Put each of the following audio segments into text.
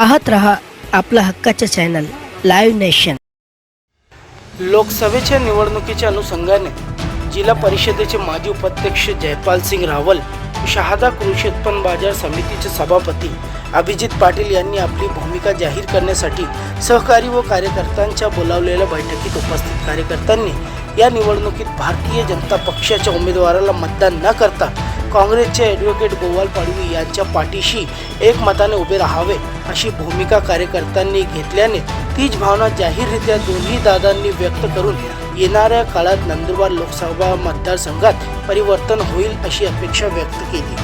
पाहत रहा आपला हक्काच्या चॅनल लाईव्ह नेशन लोकसभेच्या निवडणुकीच्या अनुषंगाने जिल्हा परिषदेचे माजी उपाध्यक्ष जयपाल सिंग रावल शहादा कृषी उत्पन्न बाजार समितीचे सभापती अभिजित पाटील यांनी आपली भूमिका जाहीर करण्यासाठी सहकारी व कार्यकर्त्यांच्या बोलावलेल्या बैठकीत उपस्थित कार्यकर्त्यांनी या निवडणुकीत भारतीय जनता पक्षाच्या उमेदवाराला मतदान न करता काँग्रेसचे ॲडव्होकेट गोवाल पाडवी यांच्या पाठीशी एकमताने उभे राहावे अशी भूमिका कार्यकर्त्यांनी घेतल्याने तीच भावना जाहीररित्या दोन्ही दादांनी व्यक्त करून येणाऱ्या काळात नंदुरबार लोकसभा मतदारसंघात परिवर्तन होईल अशी अपेक्षा व्यक्त केली.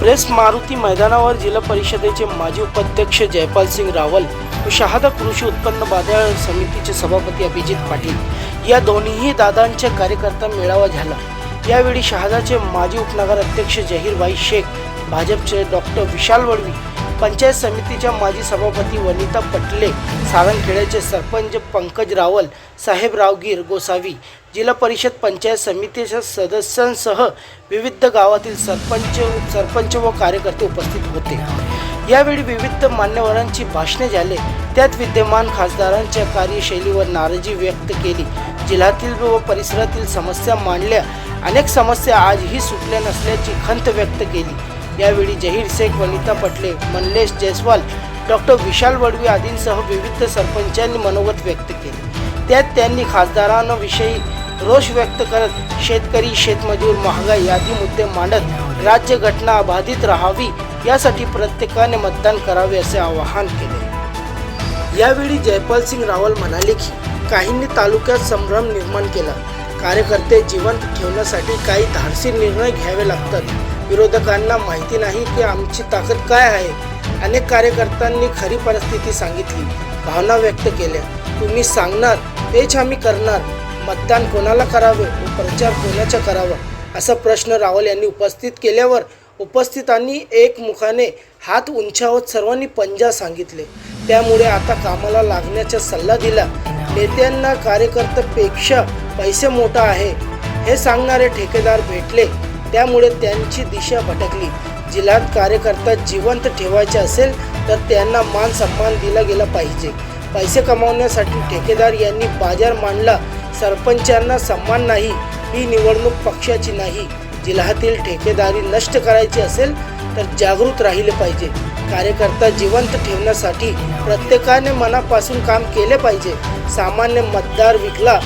प्रेस मारुती मैदानावर जिल्हा परिषदेचे माजी उपाध्यक्ष जयपाल सिंग रावल व शहादा कृषी उत्पन्न बाजार समितीचे सभापती अभिजित पाटील या दोन्ही दादांच्या कार्यकर्ता मेळावा झाला. यावेळी शहादाचे माजी उपनगर अध्यक्ष जहीरभाई शेख भाजपचे डॉक्टर विशाल वडवी पंचायत समितीच्या माजी सभापती वनिता पटले सारंगखेड्याचे सरपंच पंकज रावल साहेब रावगीर गोसावी जिल्हा परिषद पंचायत समितीच्या सदस्यांसह विविध गावातील सरपंच सरपंच व कार्यकर्ते उपस्थित होते. यावेळी विविध मान्यवरांची भाषणे झाले. त्यात विद्यमान खासदारांच्या कार्यशैलीवर नाराजी व्यक्त केली. जिल्ह्यातील व परिसरातील समस्या मांडल्या. अनेक समस्या आजही सुटल्या नसल्याची खंत व्यक्त केली. यावेळी जहीर शेख वनिता पटले मनलेश जयस्वाल डॉक्टर विशाल वडवी आदींसह विविध सरपंचांनी मनोगत व्यक्त केले. त्यात त्यांनी खासदारांविषयी रोष व्यक्त करत शेतकरी शेतमजूर महागाई आदी मुद्दे मांडत राज्यघटना अबाधित राहावी यासाठी प्रत्येकाने मतदान करावे असे आवाहन केले. यावेळी जयपाल सिंग रावल म्हणाले की काहींनी तालुक्यात संभ्रम निर्माण केला. कार्यकर्ते जिवंत ठेवण्यासाठी काही धाडसी निर्णय घ्यावे लागतात. विरोधकांना माहिती नाही की आमची ताकद काय आहे. अनेक कार्यकर्त्यांनी खरी परिस्थिती सांगितली. भावना व्यक्त केल्या. तुम्ही सांगणार तेच आम्ही करणार. मतदान कोणाला करावे? व प्रचार कोणाचा करावा? असा प्रश्न रावल यांनी उपस्थित केल्यावर उपस्थितांनी एकमुखाने हात उंचावत सर्वांनी पंजा सांगितले. त्यामुळे आता कामाला लागण्याचा सल्ला दिला. नेत्यांना कार्यकर्त्यापेक्षा पैसे मोठा आहे हे सांगणारे ठेकेदार भेटले. त्यामुळे त्यांची दिशा भटकली. जिल्ह्यात कार्यकर्ता जिवंत ठेवायचे असेल तर त्यांना मान सन्मान दिला गेला पाहिजे. पैसे कमावण्यासाठी ठेकेदार यांनी बाजार मांडला. सरपंचांना सन्मान नाही ही निवडणूक पक्षाची नाही. जिल्ह्यातील ठेकेदारी नष्ट करायची असेल तर जागृत राहिले पाहिजे. कार्यकर्ता जिवंत ठेवण्यासाठी प्रत्येकाने मनापासून काम केले पाहिजे. सामान्य मतदार विकला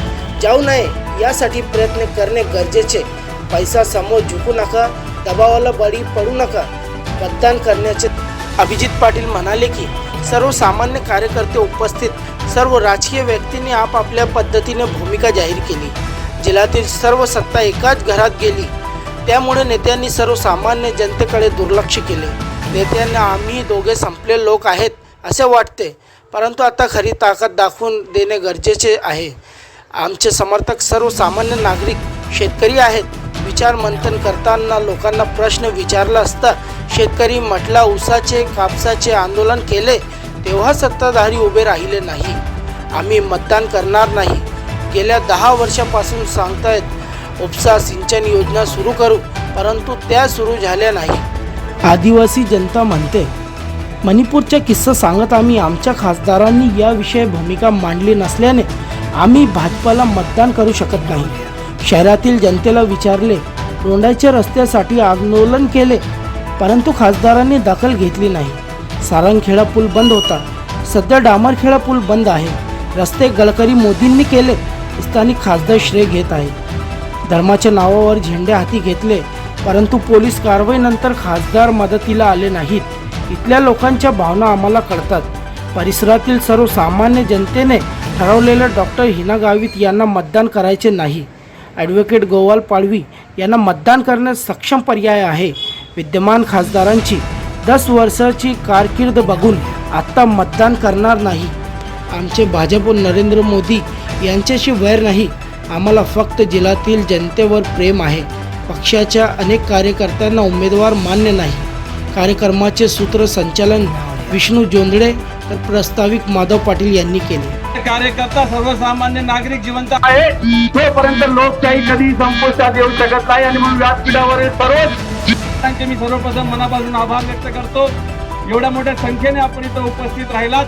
जाऊ नये यासाठी प्रयत्न करणे गरजेचे. पैसा समोर झुकू नका दबावाला बळी पडू नका. मतदान करण्याचे अभिजित पाटील म्हणाले की सर्वसामान्य कार्यकर्ते उपस्थित सर्व राजकीय व्यक्तींनी आपापल्या पद्धतीने भूमिका जाहीर केली. जिल्ह्यातील सर्व सत्ता एकाच घरात गेली. त्यामुळे नेत्यांनी सर्वसामान्य जनतेकडे दुर्लक्ष केले. नेत्यांना आम्ही दोघे संपलेले लोक आहेत असे वाटते. परंतु आता खरी ताकद दाखवून देणे गरजेचे आहे. आमचे समर्थक सर्वसामान्य नागरिक शेतकरी आहेत. विचार मंथन करताना लोकांना प्रश्न विचारला असता शेतकरी म्हटला ऊसाचे कापसाचे आंदोलन केले तेव्हा सत्ताधारी उभे राहिले नाही. आम्ही मतदान करणार नाही. गेल्या दहा वर्षापासून सांगतायत उपसा सिंचन योजना सुरू करू परंतु त्या सुरू झाल्या नाही. आदिवासी जनता म्हणते मणिपूरचा किस्सा सांगत आम्ही आमच्या खासदारांनी याविषयी भूमिका मांडली नसल्याने आम्ही भाजपाला मतदान करू शकत नाही. शहरातील जनतेला विचारले रोंडाच्या रस्त्यासाठी आंदोलन केले परंतु खासदारांनी दखल घेतली नाही. सारंगखेडा पूल बंद होता. सध्या डामरखेडा पूल बंद आहे. रस्ते गडकरी मोदींनी केले. स्थानिक खासदार श्रेय घेत आहे धर्माच्या नावावर झेंडे हाती घेतले परंतु पोलीस कारवाईनंतर खासदार मदतीला आले नाहीत. इथल्या लोकांच्या भावना आम्हाला कळतात. परिसरातील सर्वसामान्य जनतेने ठरवलेलं डॉक्टर हिना गावित यांना मतदान करायचे नाही. ॲडव्होकेट गोवाल पाडवी यांना मतदान करण्यास सक्षम पर्याय आहे. विद्यमान खासदारांची दस वर्षाची कारकीर्द बघून आत्ता मतदान करणार नाही. आमचे भाजप व नरेंद्र मोदी यांच्याशी वैर नाही. आम्हाला फक्त जिल्ह्यातील जनतेवर प्रेम आहे. पक्षाच्या अनेक कार्यकर्त्यांना उमेदवार मान्य नाही. कार्यक्रमाचे सूत्रसंचालन विष्णू जोंधळे तर प्रस्ताविक माधव पाटील यांनी केले. कार्यकर्ता सर्वसामान्य नागरिक जिवंत आहे. तोपर्यंत लोकशाही कधी संपुष्टात येऊ शकत नाही आणि म्हणून व्यासपीठावरील सर्वच मी सर्वप्रथम मनापासून आभार व्यक्त करतो. एवढ्या मोठ्या संख्येने आपण इथं उपस्थित राहिलात.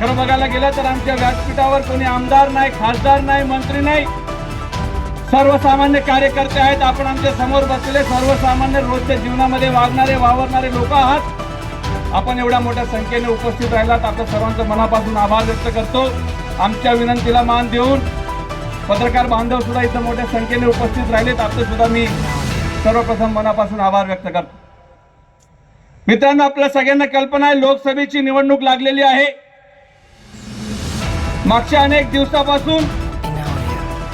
खरं बघायला गेलं तर आमच्या व्यासपीठावर कोणी आमदार नाही खासदार नाही मंत्री नाही. सर्वसामान्य कार्यकर्ते आहेत. आपण आमच्यासमोर बसलेले सर्वसामान्य रोजच्या जीवनामध्ये वागणारे वावरणारे लोक आहात. आपण एवढ्या मोठ्या संख्येने उपस्थित राहिलात. आपल्या सर्वांचं मनापासून आभार व्यक्त करतो. आमच्या विनंतीला मान देऊन पत्रकार बांधव सुद्धा इथं मोठ्या संख्येने उपस्थित राहिलेत. आपलं सुद्धा मी सर्वप्रथम मनापासून आभार व्यक्त करतो. मित्रांनो आपल्या सगळ्यांना कल्पना आहे लोकसभेची निवडणूक लागलेली आहे. मागच्या अनेक दिवसापासून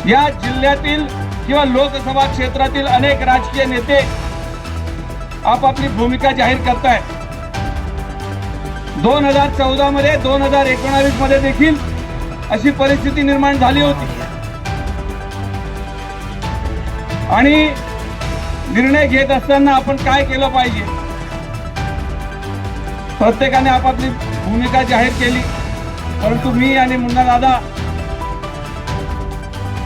या जिल्ह्यातील किंवा लोकसभा क्षेत्रातील अनेक राजकीय नेते आपापली भूमिका जाहीर करतायत. दोन हजार चौदा मध्ये दोन हजार एकोणावीसमध्ये देखील अशी परिस्थिती निर्माण झाली होती. आणि निर्णय घेत असताना आपण काय केलं पाहिजे? प्रत्येकाने आपापली भूमिका जाहीर केली. परंतु मी आणि मुन्ना दादा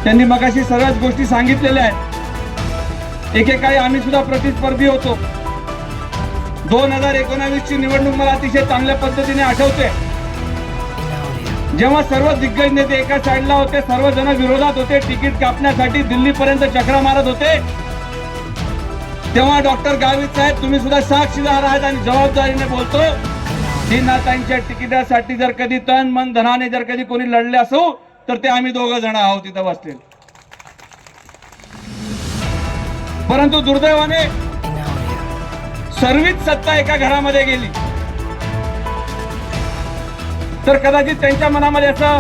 त्यांनी मगाशी सर्वच गोष्टी सांगितलेल्या आहेत. एकेकाळी आम्ही सुद्धा प्रतिस्पर्धी होतो. दोन हजार एकोणावीस ची निवडणूक मला अतिशय चांगल्या पद्धतीने आठवते. जेव्हा सर्व दिग्गज नेते एका साईडला होते सर्वजण विरोधात होते तिकीट कापण्यासाठी दिल्लीपर्यंत चक्रा मारत होते तेव्हा डॉक्टर गावित साहेब तुम्ही सुद्धा साक्षीदार आहात आणि जबाबदारीने बोलतो. नातांच्या तिकिटासाठी जर कधी तन मन धनाने जर कधी कोणी लढले असो तर ते आम्ही दोघ जण आहोत तिथं बसले परंतु दुर्दैवाने सर्वीच सत्ता एका घरामध्ये गेली. तर कदाचित त्यांच्या मनामध्ये असा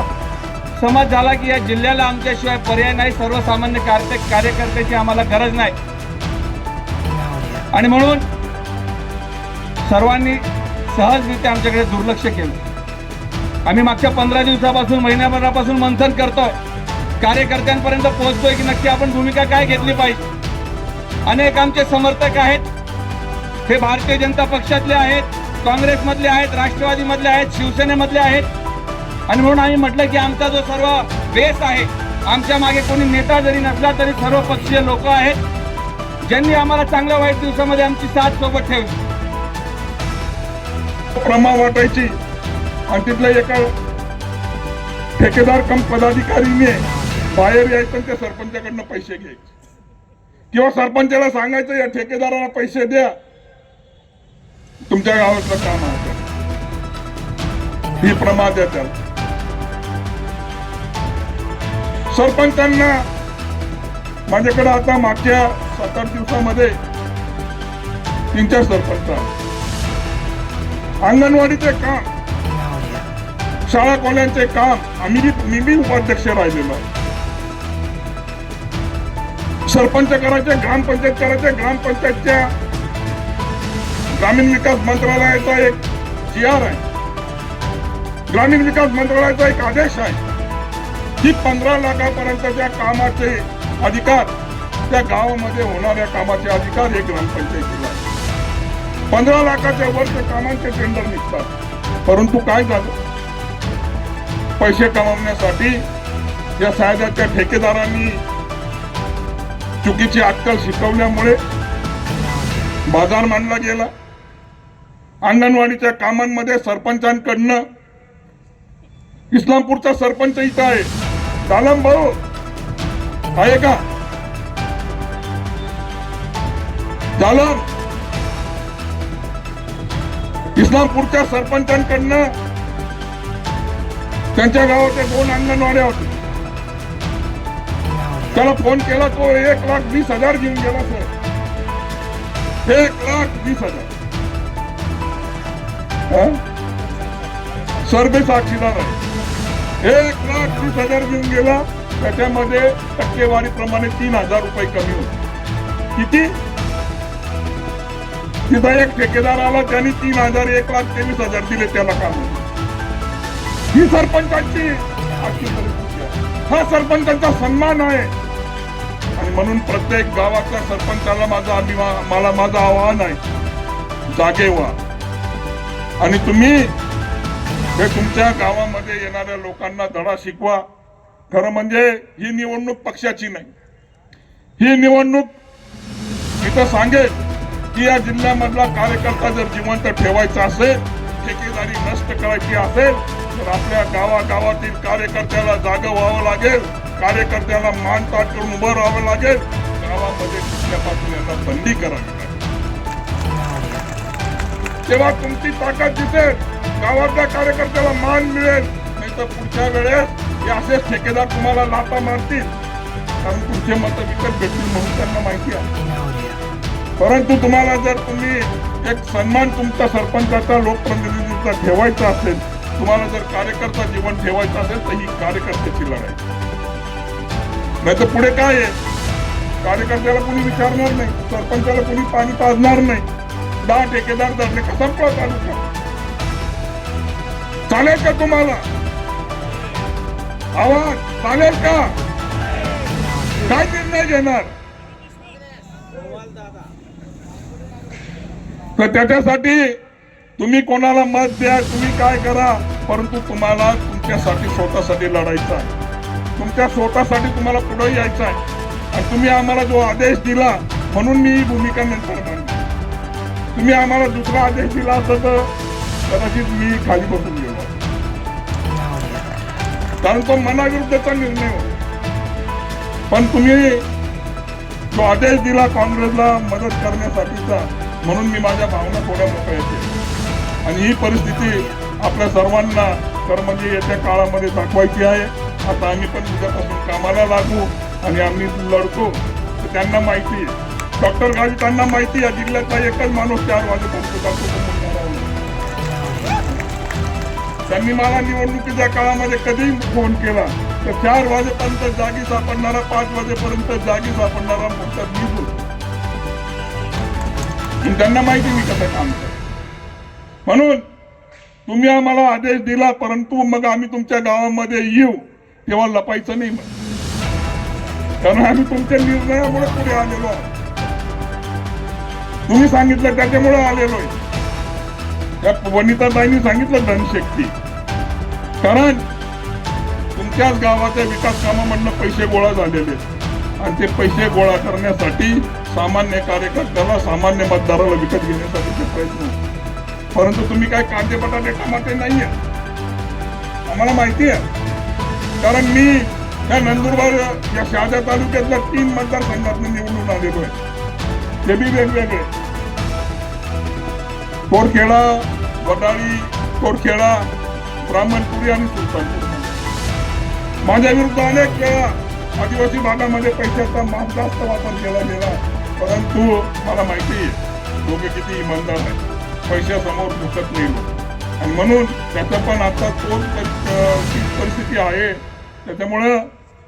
समज झाला की या जिल्ह्याला आमच्याशिवाय पर्याय नाही सर्वसामान्य कार्य कार्यकर्त्याची आम्हाला गरज नाही. आणि म्हणून सर्वांनी सहजरित्या आमच्याकडे दुर्लक्ष केलं. आम्ही मागच्या पंधरा दिवसापासून महिन्याभरापासून मंथन करतोय. कार्यकर्त्यांपर्यंत पोहोचतोय की नक्की आपण भूमिका काय घेतली पाहिजे? अनेक आमचे समर्थक आहेत. हे भारतीय जनता पक्षातले आहेत काँग्रेसमधले आहेत राष्ट्रवादीमधले आहेत शिवसेनेमधले आहेत. आणि म्हणून आम्ही म्हटलं की आमचा जो सर्व बेस आहे आमच्या मागे कोणी नेता जरी नसला तरी सर्व पक्षीय लोक आहेत. ज्यांनी आम्हाला चांगल्या वाईट दिवसामध्ये आमची साथ सोबत ठेवली. प्रमा वाटायची. आणि तिथल्या एका ठेकेदार कम पदाधिकारीने बाहेर यायचं त्या सरपंचाकडनं पैसे घ्यायचे. किंवा सरपंचाला सांगायचं या ठेकेदाराला पैसे द्या. तुमच्या गावातलं काम आहे ही प्रमाद आहे त्याला. सरपंचांना माझ्याकडे आता मागच्या सात आठ दिवसामध्ये तीन चार सरपंच अंगणवाडीचे काम शाळा कॉलेजचे काम आम्ही मी बी उपाध्यक्ष राहिलेलो आहे. सरपंच करायचे ग्रामपंचायत करायचे ग्रामपंचायतच्या ग्रामीण विकास मंत्रालयाचा एक जी आर आहे ग्रामीण विकास मंत्रालयाचा एक आदेश आहे की पंधरा लाखापर्यंतच्या कामाचे अधिकार त्या गावामध्ये होणाऱ्या कामाचे अधिकार हे ग्रामपंचायतीला. पंधरा लाखाच्या वरच्या कामांचे टेंडर निघतात. परंतु काय झालं? पैसे कमावण्यासाठी या साहेबाच्या ठेकेदारांनी चुकीची अटकल शिकवल्यामुळे बाजार मांडला गेला. अंगणवाडीच्या कामांमध्ये सरपंचांकडनं इस्लामपूरचा सरपंच इथं आहे. दालम भाऊ आहे का? दालम इस्लामपूरच्या सरपंचांकडनं त्यांच्या गावाचे दोन अंगणवाड्या होते. त्याला फोन केला तो एक लाख वीस हजार घेऊन गेला सर एक लाख वीस हजार. हं? सर्वे साक्षीदार आहे एक लाख वीस हजार घेऊन गेला त्याच्यामध्ये टक्केवारीप्रमाणे तीन हजार रुपये कमी होते. किती? तिथं एक ठेकेदार आला त्यांनी तीन हजार एक लाख तेवीस हजार दिले त्याला काम ही सरपंचाची हा सरपंचांचा सन्मान आहे. आणि म्हणून प्रत्येक गावातल्या सरपंचाला माझा अभिमान मला माझं आव्हान आहे. जागे व्हा. आणि तुम्ही हे तुमच्या गावामध्ये येणाऱ्या लोकांना धडा शिकवा. खरं म्हणजे ही निवडणूक पक्षाची नाही. ही निवडणूक इथं सांगेल की या जिल्ह्यामधला कार्यकर्ता जर जिवंत ठेवायचा असेल ठेकेदारी नष्ट करायची असेल तर आपल्या गावागावातील कार्यकर्त्याला जागं व्हावं लागेल कार्यकर्त्याला मान ताट करून उभं राहावं लागेल. गावामध्ये कुठल्यापासून यांना बंदी करावी लागेल. तेव्हा तुमची ताकद दिसेल गावातल्या कार्यकर्त्याला मान मिळेल. नाही तर पुढच्या वेळेस हे असेच ठेकेदार तुम्हाला लाता मारतील. कारण तुमचे मत विकत भेटतील म्हणून त्यांना माहिती आहे. परंतु तुम्हाला जर तुम्ही एक सन्मान तुमचा सरपंचाचा लोकप्रतिनिधीचा ठेवायचा असेल तुम्हाला जर कार्यकर्ता जीवन ठेवायचं असेल तर ही कार्यकर्त्याची लढाई. नाही तर पुढे काय आहे? कार्यकर्त्याला कोणी विचारणार नाही सरपंचाला कोणी पाणी पाजणार नाही. दहा ठेकेदार धरले का संपला तालुका? चालेल का तुम्हाला? आवाज चालेल का? काय निर्णय घेणार? तर त्याच्यासाठी तुम्ही कोणाला मत द्या तुम्ही काय करा परंतु तुम्हाला तुमच्यासाठी स्वतःसाठी लढायचं आहे. तुमच्या स्वतःसाठी तुम्हाला पुढे यायचं आहे. आणि तुम्ही आम्हाला जो आदेश दिला म्हणून मी ही भूमिका नंतर मांडली तुम्ही आम्हाला दुसरा आदेश दिला असं तर कदाचित मी खाली बसून गेलो कारण तो मनाविरुद्धचा निर्णय होता. पण तुम्ही जो आदेश दिला काँग्रेसला मदत करण्यासाठीचा म्हणून मी माझ्या भावना थोड्या मोठ्या येते आणि ही परिस्थिती आपल्या सर्वांना तर म्हणजे येत्या काळामध्ये दाखवायची आहे. आता आम्ही पण उद्यापासून कामाला लागू आणि आम्ही लढतो. तर त्यांना माहिती आहे. डॉक्टर गावितांना माहिती आहे. जिल्ह्यातला एकच माणूस चार वाजेपर्यंत जातो त्यांनी मला निवडणुकीच्या काळामध्ये कधीही फोन केला. तर चार वाजेपर्यंत जागी सापडणारा पाच वाजेपर्यंत जागी सापडणारा मोठा मीच आणि त्यांना माहिती मी कसं काम करतो. म्हणून तुम्ही आम्हाला आदेश दिला परंतु मग आम्ही तुमच्या गावामध्ये येऊ तेव्हा लपायचं नाही मग कारण आम्ही तुमच्या निर्णयामुळे पुढे आलेलो आहोत. तुम्ही सांगितलं त्याच्यामुळे आलेलो आहे. त्या वनिताबाईंनी सांगितलं धनशक्ती. कारण तुमच्याच गावाच्या विकास कामामधनं पैसे गोळा झालेले आणि ते पैसे गोळा करण्यासाठी सामान्य कार्यकर्त्याला सामान्य मतदाराला विकत घेण्यासाठीचे प्रयत्न परंतु तुम्ही काय कांदे बटाटे टमाटे नाही आम्हाला माहिती आहे. कारण मी या नंदुरबार या शहाजा तालुक्यातल्या तीन मतदारसंघातून निवडून आलेलो आहे. ते बी वेगवेगळे. कोरखेडा वडाळी कोरखेडा ब्राह्मणपुरी आणि सुलतानपूर. माझ्या विरुद्ध अनेक वेळा आदिवासी भागामध्ये पैशाचा माप जास्त वापर केला गेला परंतु मला माहिती आहे लोक किती इमानदार आहेत. पैशासमोर झुकत नाही लोक. आणि म्हणून त्याचं पण आता तोच परिस्थिती आहे. त्याच्यामुळं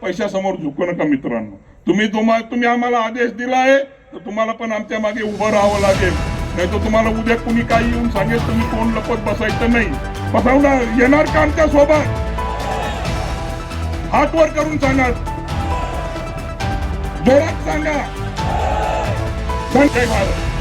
पैशासमोर झुकू नका मित्रांनो. तुम्ही तुम्हा तुम्ही आम्हाला आदेश दिला आहे तर तुम्हाला पण आमच्या मागे उभं राहावं लागेल. नाही तर तुम्हाला उद्या कुणी काही येऊन सांगेल तुम्ही कोण लपत बसायचं नाही. बसवणार येणार का आमच्यासोबत? हात वर करून सांगा. जोरात सांगा. Take him!